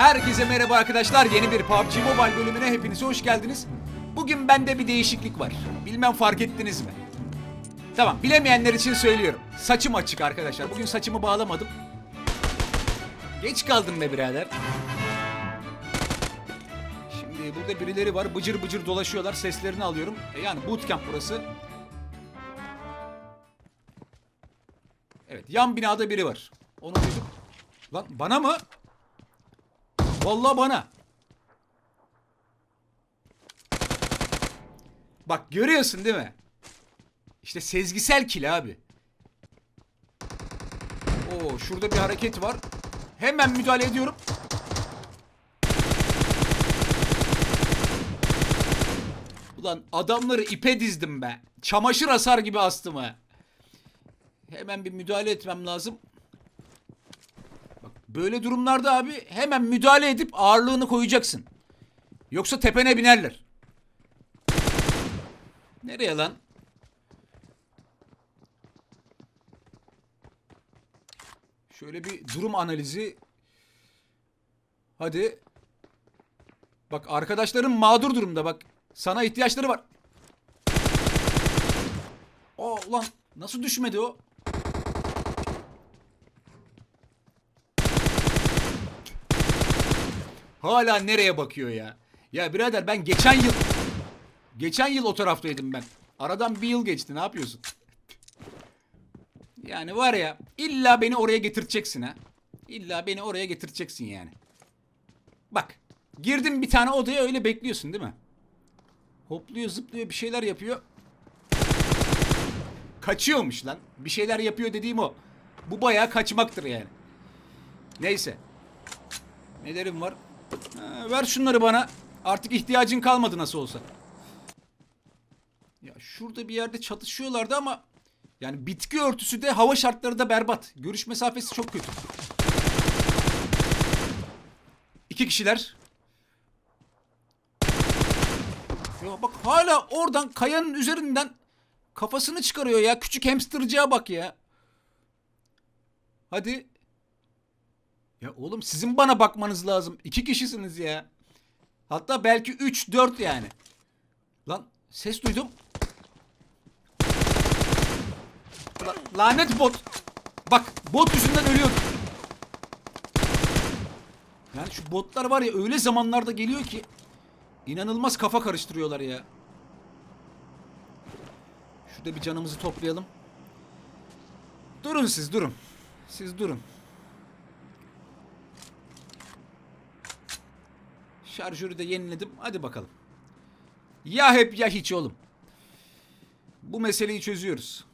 Herkese merhaba arkadaşlar. Yeni bir PUBG Mobile bölümüne hepiniz hoş geldiniz. Bugün bende bir değişiklik var. Bilmem fark ettiniz mi? Tamam, bilemeyenler için söylüyorum. Saçım açık arkadaşlar. Bugün saçımı bağlamadım. Geç kaldım be birader. Şimdi burada birileri var. Bıcır bıcır dolaşıyorlar. Seslerini alıyorum. E yani bootcamp burası. Evet, yan binada biri var. Onu duydum. Lan bana mı? Vallahi bana. Bak görüyorsun değil mi? İşte sezgisel kill abi. Oo şurada bir hareket var. Hemen müdahale ediyorum. Ulan adamları ipe dizdim be. Çamaşır asar gibi astım ha. Hemen bir müdahale etmem lazım. Böyle durumlarda abi hemen müdahale edip ağırlığını koyacaksın. Yoksa tepene binerler. Nereye lan? Şöyle bir durum analizi. Hadi. Bak arkadaşların mağdur durumda bak. Sana ihtiyaçları var. Aa ulan nasıl düşmedi o? Hala nereye bakıyor ya? Ya birader ben geçen yıl geçen yıl o taraftaydım ben. Aradan bir yıl geçti. Ne yapıyorsun? Yani var ya illa beni oraya getireceksin ha. İlla beni oraya getireceksin yani. Bak girdim bir tane odaya öyle bekliyorsun değil mi? Hopluyor zıplıyor bir şeyler yapıyor. Kaçıyormuş lan. Bir şeyler yapıyor dediğim o. Bu bayağı kaçmaktır yani. Neyse. Nelerim var? Ver şunları bana. Artık ihtiyacın kalmadı nasıl olsa. Ya şurada bir yerde çatışıyorlardı ama yani bitki örtüsü de hava şartları da berbat. Görüş mesafesi çok kötü. İki kişiler. Ya bak hala oradan kayanın üzerinden kafasını çıkarıyor ya. Küçük hamstercığa bak ya. Hadi. Ya oğlum sizin bana bakmanız lazım. İki kişisiniz ya. Hatta belki üç, dört yani. Lan ses duydum. La- lanet bot. Bak bot yüzünden ölüyorum. Yani şu botlar var ya öyle zamanlarda geliyor ki inanılmaz kafa karıştırıyorlar ya. Şurada bir canımızı toplayalım. Durun siz durun. Siz durun. Şarjörü de yeniledim. Hadi bakalım. Ya hep ya hiç oğlum. Bu meseleyi çözüyoruz.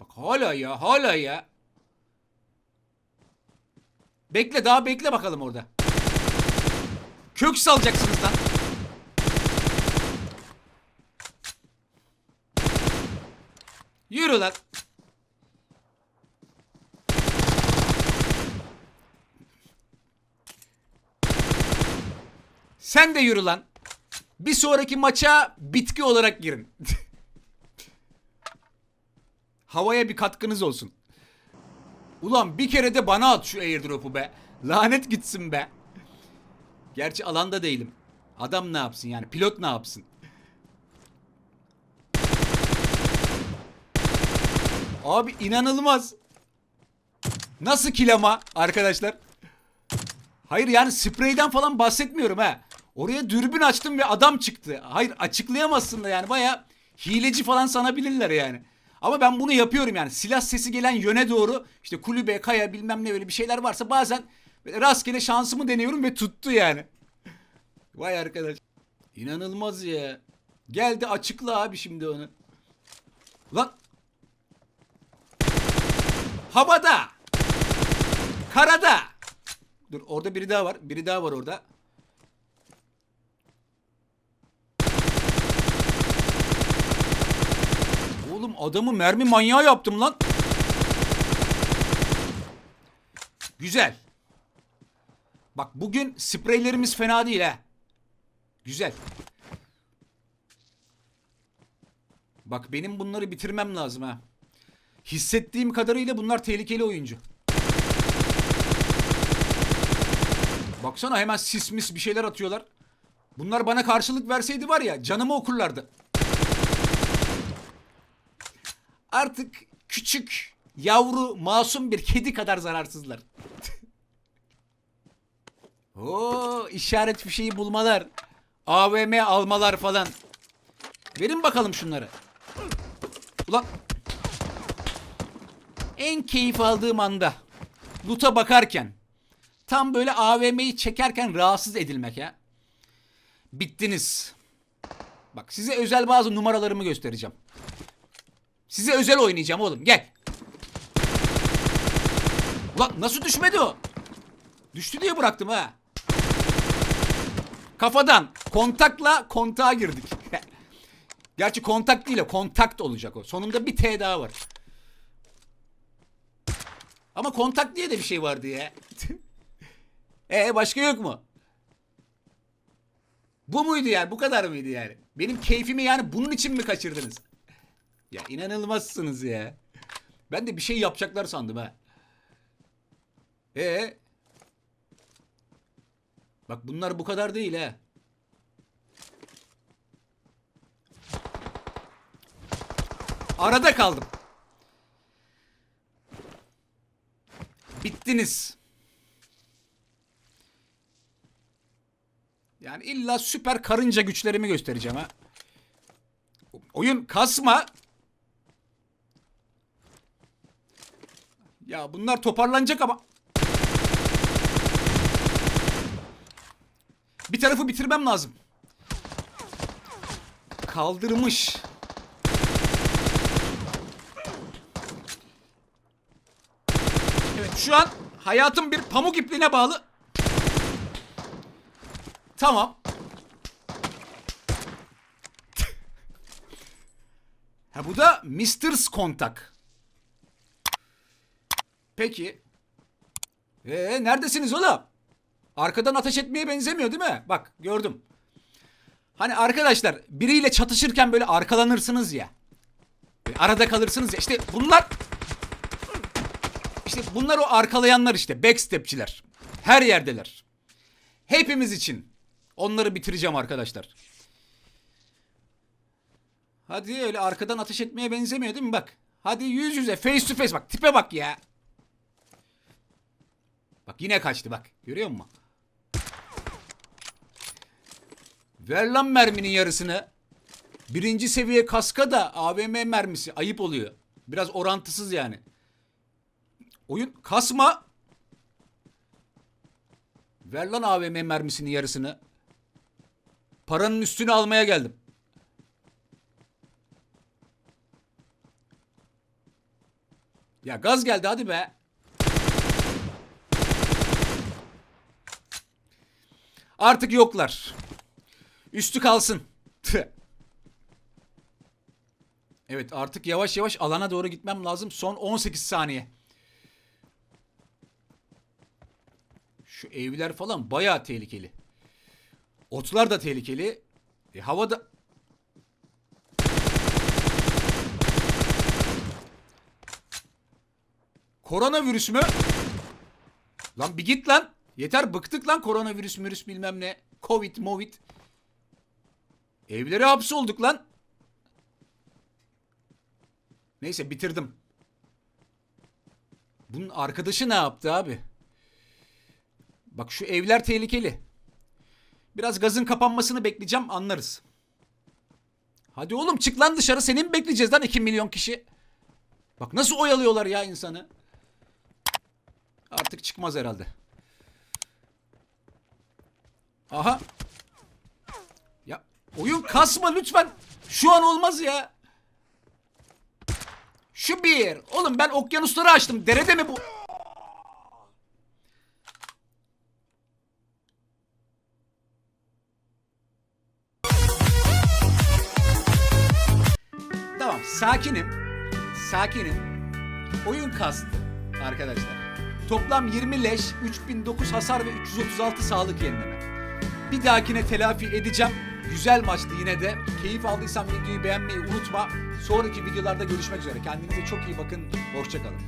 Bak hala ya hala ya. Bekle daha bekle bakalım orada. Kök salacaksınız lan. Yürü lan. Sen de yürü lan. Bir sonraki maça bitki olarak girin. Havaya bir katkınız olsun. Ulan bir kere de bana at şu airdrop'u be. Lanet gitsin be. Gerçi alanda değilim. Adam ne yapsın yani? Pilot ne yapsın? Abi inanılmaz. Nasıl kilama arkadaşlar? Hayır yani spreyden falan bahsetmiyorum ha. Oraya dürbün açtım ve adam çıktı. Hayır açıklayamazsın da yani baya hileci falan sanabilirler yani. Ama ben bunu yapıyorum yani. Silah sesi gelen yöne doğru işte kulübe, kaya bilmem ne böyle bir şeyler varsa bazen rastgele şansımı deniyorum ve tuttu yani. Vay arkadaş. İnanılmaz ya. Geldi açıkla abi şimdi onu. Lan. Havada. Karada. Dur orada biri daha var. Biri daha var orada. Oğlum adamı mermi manyağı yaptım lan. Güzel. Bak bugün spreylerimiz fena değil ha. Güzel. Bak benim bunları bitirmem lazım ha. Hissettiğim kadarıyla bunlar tehlikeli oyuncu. Baksana hemen sismis bir şeyler atıyorlar. Bunlar bana karşılık verseydi var ya canımı okurlardı. Artık küçük, yavru, masum bir kedi kadar zararsızlar. Oo, işaret fişeği bulmalar. AVM almalar falan. Verin bakalım şunları. Ulan. En keyif aldığım anda. Loot'a bakarken. Tam böyle AVM'yi çekerken rahatsız edilmek ya. Bittiniz. Bak size özel bazı numaralarımı göstereceğim. Size özel oynayacağım oğlum gel. Ulan nasıl düşmedi o? Düştü diye bıraktım ha. Kafadan kontakla kontağa girdik. Gerçi kontak değil o kontakt olacak o. Sonunda bir T daha var. Ama kontak diye de bir şey vardı ya. e başka yok mu? Bu muydu yani? Bu kadar mıydı yani? Benim keyfimi yani bunun için mi kaçırdınız? Ya inanılmazsınız ya. Ben de bir şey yapacaklar sandım ha. E Bak bunlar bu kadar değil ha. Arada kaldım. Bittiniz. Yani illa süper karınca güçlerimi göstereceğim ha. Oyun kasma. Ya bunlar toparlanacak ama. Bir tarafı bitirmem lazım. Kaldırmış. Evet şu an hayatım bir pamuk ipliğine bağlı. Tamam. ha bu da Mr. Kontak. Peki. Ee neredesiniz oğlum? Arkadan ateş etmeye benzemiyor değil mi? Bak gördüm. Hani arkadaşlar biriyle çatışırken böyle arkalanırsınız ya. Arada kalırsınız ya. İşte bunlar işte bunlar o arkalayanlar işte. Backstepçiler. Her yerdeler. Hepimiz için. Onları bitireceğim arkadaşlar. Hadi öyle arkadan ateş etmeye benzemiyor değil mi? Bak. Hadi yüz yüze face to face bak. Tipe bak ya. Bak yine kaçtı bak. Görüyor musun? Ver lan merminin yarısını. Birinci seviye kaska da AVM mermisi. Ayıp oluyor. Biraz orantısız yani. Oyun kasma. Ver lan AVM mermisinin yarısını. Paranın üstünü almaya geldim. Ya gaz geldi hadi be. Artık yoklar. Üstü kalsın. evet artık yavaş yavaş alana doğru gitmem lazım. Son 18 saniye. Şu evler falan bayağı tehlikeli. Otlar da tehlikeli. E, havada... Koronavirüs mü? Lan bir git lan. Yeter bıktık lan koronavirüs virüs bilmem ne. Covid, movid. Evlere hapsolduk lan. Neyse bitirdim. Bunun arkadaşı ne yaptı abi? Bak şu evler tehlikeli. Biraz gazın kapanmasını bekleyeceğim anlarız. Hadi oğlum çık lan dışarı seni mi bekleyeceğiz lan 2 milyon kişi? Bak nasıl oyalıyorlar ya insanı. Artık çıkmaz herhalde. Aha. Ya oyun kasma lütfen. Şu an olmaz ya. Şu bir. Oğlum ben okyanusları açtım. Derede mi bu? Tamam sakinim. Sakinim. Oyun kastı arkadaşlar. Toplam 20 leş, 3009 hasar ve 336 sağlık yenileme. Bir dahakine telafi edeceğim. Güzel maçtı yine de. Keyif aldıysan videoyu beğenmeyi unutma. Sonraki videolarda görüşmek üzere. Kendinize çok iyi bakın. Hoşçakalın.